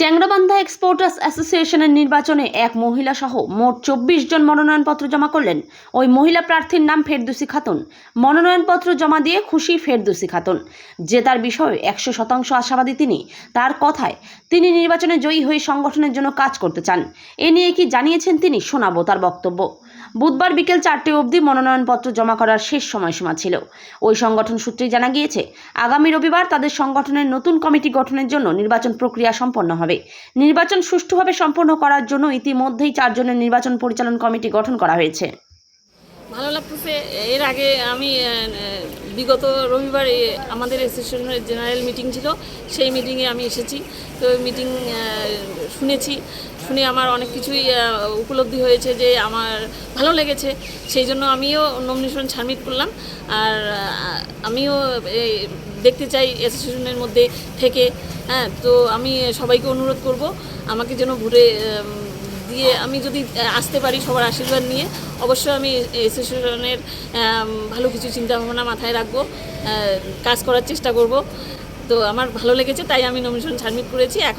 Changrabandha exporters অ্যাসোসিয়েশনের নির্বাচনে এক মহিলা সহ মোট চব্বিশ জন মনোনয়নপত্র জমা করলেন। ওই মহিলা প্রার্থীর নাম ফেরদুসি খাতুন। মনোনয়নপত্র জমা দিয়ে খুশি ফেরদুসি খাতুন। জেতার বিষয়ে একশো শতাংশ আশাবাদী তিনি। তার কথায়, তিনি নির্বাচনে জয়ী হয়ে সংগঠনের জন্য কাজ করতে চান। এ নিয়ে কি জানিয়েছেন তিনি শোনাবো তার বক্তব্য। বুধবার বিকেল চারটে অবধি মনোনয়নপত্র জমা করার শেষ সময়সীমা ছিল। ওই সংগঠন সূত্রে জানা গিয়েছে, আগামী রবিবার তাদের সংগঠনের নতুন কমিটি গঠনের জন্য নির্বাচন প্রক্রিয়া সম্পন্ন হবে। নির্বাচন সুষ্ঠুভাবে সম্পন্ন করার জন্য ইতিমধ্যেই চারজনের নির্বাচন পরিচালন কমিটি গঠন করা হয়েছে। ভালো লাগতেছে, এর আগে আমি বিগত রবিবার আমাদের অ্যাসোসিয়েশনের জেনারেল মিটিং ছিল, সেই মিটিংয়ে আমি এসেছি। তো মিটিং শুনেছি, শুনে আমার অনেক কিছুই উপলব্ধি হয়েছে যে আমার ভালো লেগেছে। সেই জন্য আমিও নমিনেশন সাবমিট করলাম। আর আমিও দেখতে চাই অ্যাসোসিয়েশনের মধ্যে থেকে। হ্যাঁ তো আমি সবাইকে অনুরোধ করব, আমাকে যেন ভোটে দিয়ে আমি যদি আসতে পারি সবার আশীর্বাদ নিয়ে, অবশ্যই আমি অ্যাসোসিয়েশনের ভালো কিছু চিন্তাভাবনা মাথায় রাখব কাজ করার চেষ্টা করব। তো আমার ভালো লেগেছে, তাই আমি নমিনেশন সাবমিট করেছি। এখন